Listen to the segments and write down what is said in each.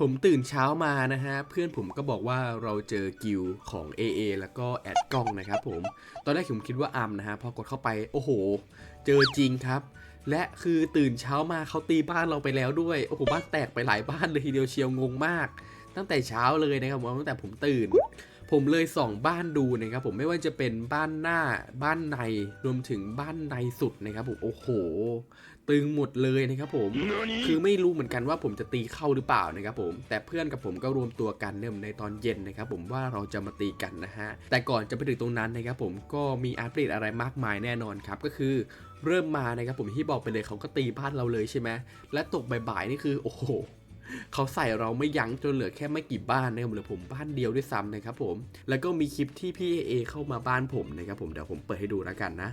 ผมตื่นเช้ามานะฮะ เพื่อนผมก็บอกว่าเราเจอกิลของ AA แล้วก็แอดกล้องนะครับผม ตอนแรกผมคิดว่าอัมนะฮะ พอกดเข้าไปโอ้โห เจอจริงครับ และคือตื่นเช้ามาเขาตีบ้านเราไปแล้วด้วย โอ้โห บ้านแตกไปหลายบ้านเลยทีเดียวเชียวงงมาก ตั้งแต่เช้าเลยนะครับผมตั้งแต่ผมตื่น ผมเลยส่องบ้านดูนะครับผมไม่ว่าจะเป็นบ้านหน้าบ้านในรวมถึงบ้านในสุดนะครับผมโอ้โห ตึงหมดเลยนะครับผมคือไม่รู้เหมือนกันว่าผมจะตีเข้าหรือเปล่านะครับผมแต่เพื่อนกับผมก็รวมตัวกันเนี่ยในตอนเย็นนะครับผมว่าเราจะมาตีกันนะฮะแต่ก่อนจะไปถึงตรงนั้นนะครับผมก็มีอัปเดตอะไรมากมายแน่นอนครับก็คือเริ่มมานะครับผมที่บอกไปเลยเขาก็ตีบ้านเราเลยใช่ไหมและตกบ่ายๆนี่คือโอ้โห เขาใส่เราไม่ยั้งจนเหลือแค่ไม่กี่บ้านนะครับเหลือผมบ้านเดียวด้วยซ้ำนะครับผม แล้วก็มีคลิปที่พี่เอเข้ามาบ้านผมนะครับผมเดี๋ยวผมเปิดให้ดูแล้วกันนะ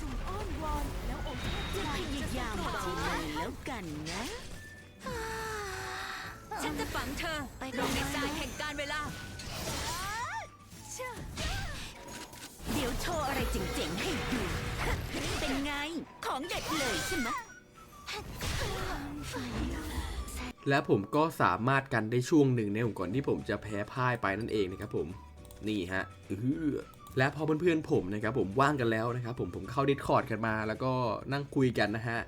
จงอ้อนวอนแล้วองค์เทพจะใจพยายามเบาเลยแล้วกันนะ ฉันจะฝังเธอไปลงในก่อนทรายแห่งการเวลา เดี๋ยวโชว์อะไรเจ๋งๆให้ดู เป็นไง ของเด็ดเลยใช่ไหมไฟและผมก็สามารถกันได้ช่วงหนึ่งในผมก่อนที่ผมจะแพ้พ่ายไปนั่นเองนะครับผม นี่ฮะอื้อ และพอเพื่อนๆผมนะครับผมว่างกันแล้วนะครับผมผมเข้าดิสคอร์ดกันมาแล้วก็นั่งคุยกันนะฮะ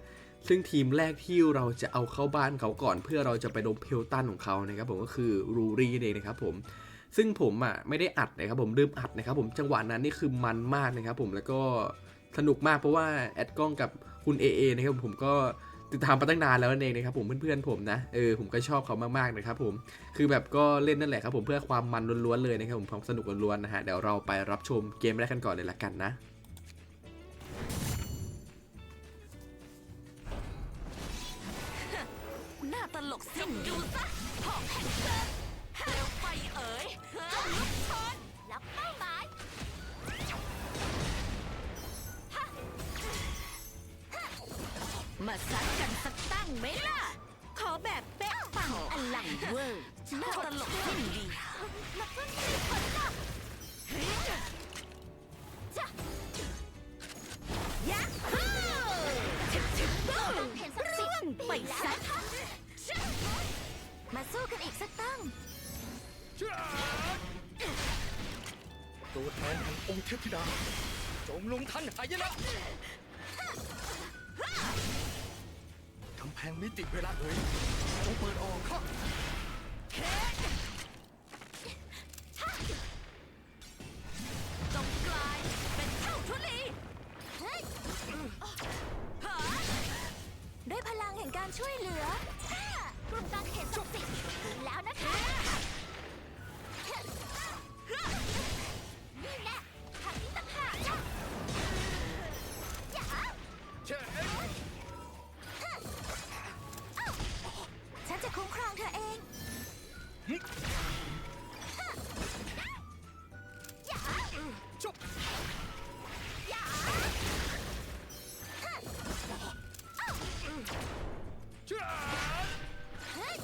ซึ่งทีมแรกที่เราจะเอาเข้าบ้านเขาก่อนเพื่อเราจะไปดนเพลตันของเขานะครับผมก็คือรูรีเองนะครับผมซึ่งผมอะไม่ได้อัดนะครับผมลืมอัดนะครับผมจังหวะนั้นนี่คือมันมากนะครับผมแล้วก็สนุกมากเพราะว่าแอดกล้องกับคุณเอเอนะครับผมก็ ติดตามมาตั้งนานแล้วนั่นเองนะครับผมเพื่อนๆผมนะเออผมก็ชอบเขามากๆนะครับผมคือแบบก็เล่นนั่นแหละครับผมเพื่อความมันล้วนๆเลยนะครับผมความสนุกล้วนๆนะฮะเดี๋ยวเราไปรับชมเกมแรกกันก่อนเลยละกันนะหน้าตลกสิ้นดูซะหอกแห่งเกิดเร็วไปเอ๋ยจงลุกชนรับเป้าหมาย มาซัดกันสักตั้งไหมล่ะ ขอแบบเป๊ะปังอลังเวอร์น้าตลกสิ้นดีมาเพึ่งมีผลลัพธ์จ้ะยะฮู้ถึกถึกบูเห็นสักสิ่งไปซะมาสู้กันอีกสักตั้งตัวแทนแห่งองค์เทพธิดา จงลงทันหายนะ แห่งมิติเวลาเอ๋ยจงเปิดออกข้าจงกลายเป็นเท่าทุลีด้วยพลังแห่งการช่วยเหลือกลุ่มกางเห็นศักดิ์สิทธิ์แล้วนะคะ คุ้มครองเธอเองอย่าชุบอย่าเช่เฮ้ย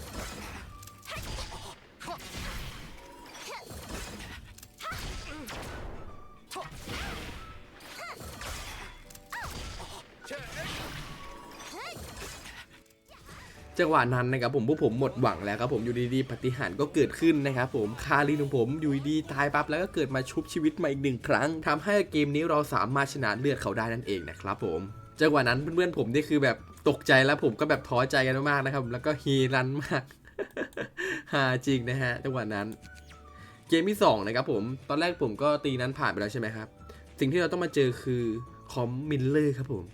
จังหวะนั้นนะครับผมพวกผมหมดหวังแล้วครับผมอยู่ดีๆปฏิหารก็เกิดขึ้นนะครับผมคารินของผมอยู่ดีตายปั๊บแล้วก็เกิดมาชุบชีวิตมาอีกหนึ่งครั้งทำให้เกมนี้เราสามารถชนะเลือดเขาได้นั่นเองนะครับผมจังหวะนั้นเพื่อนๆผมนี่คือแบบตกใจแล้วผมก็แบบท้อใจกันมากๆนะครับ แล้วก็ฮีรันมากฮาจริงนะฮะจังหวะนั้น เกมที่สองนะครับผมตอนแรกผมก็ตีนั้นผ่านไปแล้วใช่ไหมครับสิ่งที่เราต้องมาเจอคือคอมมิลเลอร์ครับผม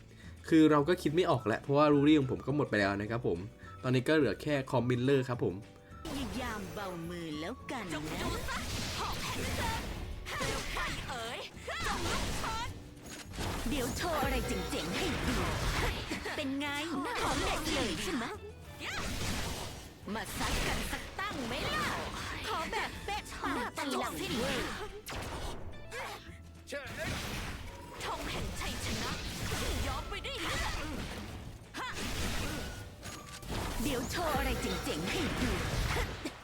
คือเราก็คิดไม่ออกแหละเพราะว่ารูรี่ของผมก็หมดไปแล้วนะครับผม ตอนนี้ก็เหลือแค่คอมมิลเลอร์ครับผมพยายามเบามือแล้วกันจงนะดูซะหอกแห่งเซิร์ฟเปลวไฟเอ๋ยจงลุกโชนเดี๋ยวโชว์อะไรเจ๋งๆให้ดู เป็นไงของเด็ดเลยใช่ไหมมาซัดกันสักตั้งไหมล่ะ ขอแบบเป๊ะปังตลังเว้ย เดี๋ยวโชว์อะไรเจ๋งๆให้ดู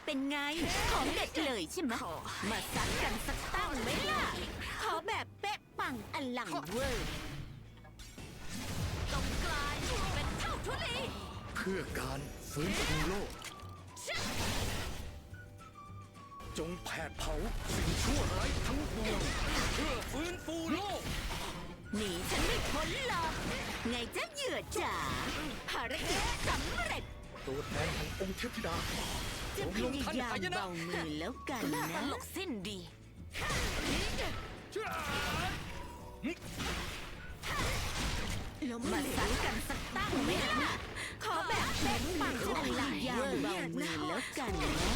เป็นไง ของเด็ดเลยใช่ไหมมาซัดกันสักตั้งไหมล่ะ ขอแบบเป๊ะปังอลังเวอร์จงกลายเป็นเท่าทุลีเพื่อการฟื้นฟูโลก จงแผดเผาสิ่งชั่วร้ายทั้งปวงเพื่อฟื้นฟูโลกหนีฉันไม่พ้นหรอกไงจ๊ะเหยื่อจ๋าภารกิจสำเร็จ ตัวแทนขององค์เทพธิดาจะพยายามเบามือแล้วกันตนะลกสิ้นดีมาสังกันสักตั้งไหมล่ะขอแบบเป๊ะปังอลังยาวเบามือแล้วกันนะ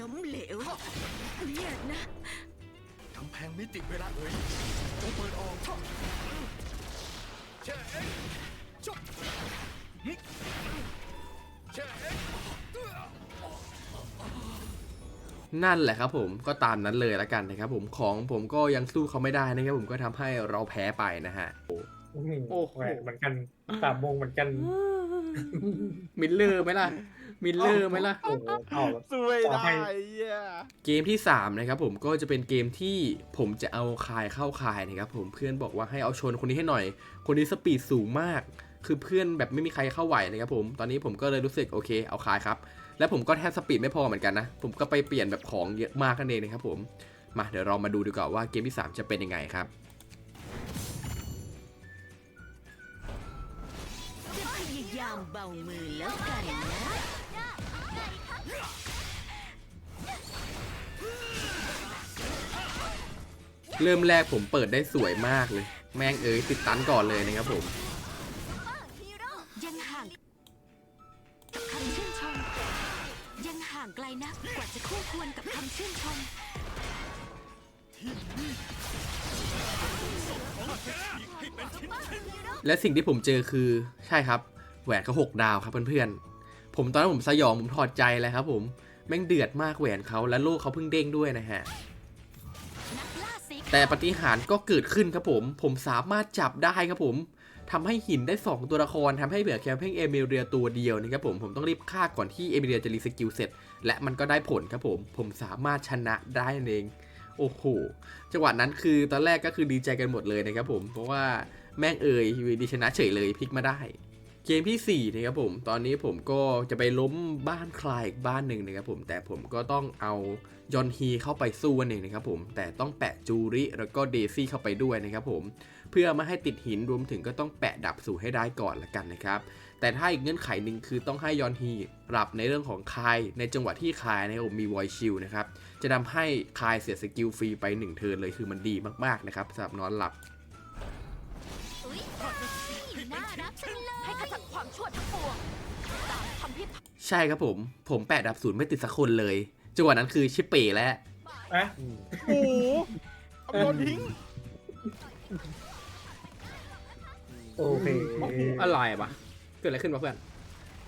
ล้มเหลวเนี่ยนะกำแพงมิติเวลาเอ่ยจงเปิดออกเช่ นั่นแหละครับผมก็ตามนั้นเลยละกันนะครับผมของผมก็ยังสู้เขาไม่ได้นะครับผมก็ทำให้เราแพ้ไปนะฮะ โอ้โอ้โหโหเหมือนกันสามโมงเหมือนกันมิลเลอร์ไหมล่ะ มิลเลอร์ไหมล่ะ โอ้โหเอา สวยต่อได้ให้เหี้ยเกมที่ 3 นะครับผมก็จะเป็นเกมที่ผมจะเอาคายเข้าคายนะครับผมเพื่อนบอกว่าให้เอาชนคนนี้ให้หน่อย คนนี้สปีดสูงมาก คือเพื่อนแบบไม่มีใครเข้าไหวนะครับผมตอนนี้ผมก็เลยรู้สึกโอเคเอาคายครับ และผมก็แทบสปีดไม่พอเหมือนกันนะ ผมก็ไปเปลี่ยนแบบของเยอะมากนั่นเองนะครับผมมาเดี๋ยวเรามาดูดีกว่าว่าเกมที่ 3 จะเป็นยังไงครับพยายามเบามือแล้วกันนะเริ่มแรกผมเปิดได้สวยมากเลย แม่งเอ้ยติดตันก่อนเลยนะครับผมางไกลนักกว่าจะคู่ควรกับคำชื่นชม และสิ่งที่ผมเจอคือใช่ครับ แหวนเขาหกดาวครับเพื่อนๆ ผมตอนนั้นผมสยองผมถอดใจเลยครับผม แม่งเดือดมากแหวนเขาและโลกเขาเพิ่งเด้งด้วยนะฮะ แต่ปฏิหารก็เกิดขึ้นครับผม ผมสามารถจับได้ครับผม ทำให้หินได้ 2 ตัวละครทำให้เหลือแค่เพียงเอมิเรียตัวเดียวนะครับผมผมต้องรีบฆ่าก่อนที่เอมิเรียจะรีสกิลเสร็จ และมันก็ได้ผลครับผม ผมสามารถชนะได้เองโอ้โหจังหวะนั้นคือตอนแรกก็คือดีใจกันหมดเลยนะครับผมเพราะว่าแม่งเอ่ยอยู่ดีชนะเฉยเลยพลิกมาได้เกมที่4นะครับผมตอนนี้ผมก็จะไปล้มบ้านใครอีกบ้านหนึ่งนะครับผมแต่ผมก็ต้องเอายอนฮีเข้าไปสู้นั่นเองนะครับผมแต่ต้องแปะจูริแล้วก็เดซี่เข้าไปด้วยนะครับผม พื่อไม่ให้ติดหินรวมถึงก็ต้องแปะดับสู่ให้ได้ก่อนละกันนะครับ แต่ถ้าอีกเงื่อนไขหนึ่งคือต้องให้ยอนฮีปรับในเรื่องของคายในจังหวะที่คายนะครับผมมีวอยชิลนะครับ จะทำให้คายเสียสกิลฟรีไป1เทิร์นเลยคือมันดีมากๆนะครับสำหรับนอนหลับอุ๊ยน่ารักจังเลยให้ขจัดความชั่วทั้งปวงตามคำพิพากษาใช่ครับผม ผมแปะดับศูนย์ไม่ติดสักคนเลย จังหวะนั้นคือชิปเป๋แล้วอะโอ้โหเอาโดนทิ้ง โอเคอะไรวะเกิดอะไรขึ้นวะเพื่อน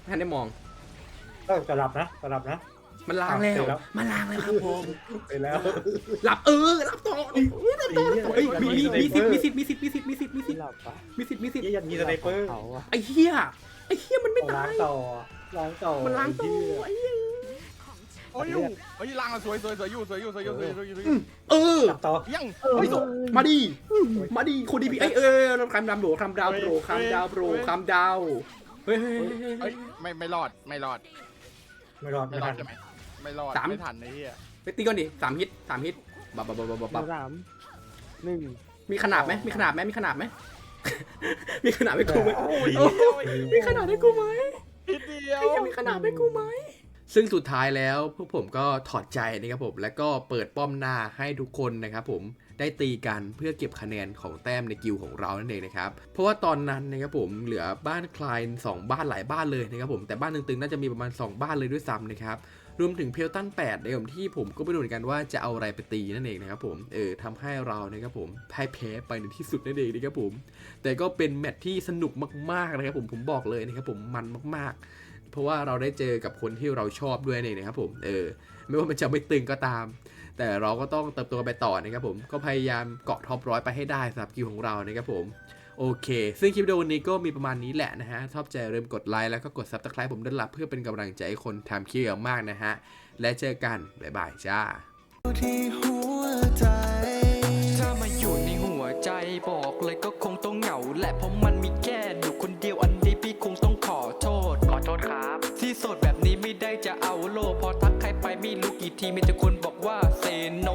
ไม่ทันได้มอง ก็จะหลับนะจะหลับนะ มันล้างแล้วเสร็จแล้ว มันล้างแล้วครับผม ไปแล้ว หลับเออหลับต่ออุ๊ยหลับต่อหลับต่อเอ้ยมีมีมีสิทธิ์มีสิทธิ์มีสิทธิ์มีสิทธิ์มีสิทธิ์มีสิทธิ์หลับปะมีสิทธิ์มีสิทธิ์ยี่ยันมีสไนเปอร์เขาอะไอ้เหี้ยไอ้เหี้ยมันไม่เอาตาล้างย ต่อล้างต่อมันล้างต่อไอ้เหี้ยไอ้เหี้ย โอ้ยอยู่เฮ้ยล่างอะสวยสวยสวยอยู่สวยอยู่สวยอยู่สวยอยู่สวยอยู่สวยอยู่เออหลับต่อยังเออเฮ้ยสุดมาดีมาดีคนดีพีไอยเออคำดำโบรคำดาวโบรคำดาวโบรคำดาวเฮ้ยเฮ้ยเฮ้ยเฮ้ยไม่ไม่รอดไม่รอดไม่รอดไม่ไม่รอทัดนใช่ไหมไม่รอดสามไม่ทันไอ้เหี้ยไปตีก่อนดิสามฮิตสามฮิตบับบับบับบับบับสามหนึ่งมีขนาดไหมมีขนาดไหมมีขนาดไหม มีขนาดให้กูไหมโอ้ยมีขนาดให้กูไหมนิดเดียว ไอ้ยังมีขนาดให้กูไหม ซึ่งสุดท้ายแล้วพวกผมก็ถอดใจนะครับผม แล้วก็เปิดป้อมหน้าให้ทุกคนนะครับผมได้ตีกันเพื่อเก็บคะแนนของแต้มในกิลของเรานั่นเองนะครับ เพราะว่าตอนนั้นนะครับผมเหลือบ้านคลายสองบ้านหลายบ้านเลยนะครับผมแต่บ้านตึงๆน่าจะมีประมาณ 2 บ้านเลยด้วยซ้ำนะครับรวมถึงเพลตัน8ในผมที่ผมก็ไม่รู้เหมือนกันว่าจะเอาอะไรไปตีนั่นเองนะครับผมเออทำให้เรานะครับผมพ่ายแพ้ไปในที่สุดนั่นเองนะครับผมแต่ก็เป็นแมตช์ที่สนุกมากๆนะครับผมผมบอกเลยนะครับผมมันมากๆ เพราะว่าเราได้เจอกับคนที่เราชอบด้วยนั่นเองนะครับผมเออไม่ว่ามันจะไม่ตึงก็ตาม แต่เราก็ต้องเติบโตไปต่อนะครับผมก็พยายามเกาะท็อปร้อยไปให้ได้สำหรับกิวของเรานะครับผมโอเค ซึ่งคลิปวิดีโอวันนี้ก็มีประมาณนี้แหละนะฮะ ชอบใจอย่มกดไลค์แล้วก็กด subscribe ผมด้วยล่ะเพื่อเป็นกำลังใจให้คนทำคลิปมากนะฮะ และเจอกัน บ๊ายบายจ้าถ้ามาอยู่ในหัวใจบอกเลยก็คงต้องเหงาแหละเพราะมัน ไม่รู้กี่ทีมีแต่คนบอกว่าเซน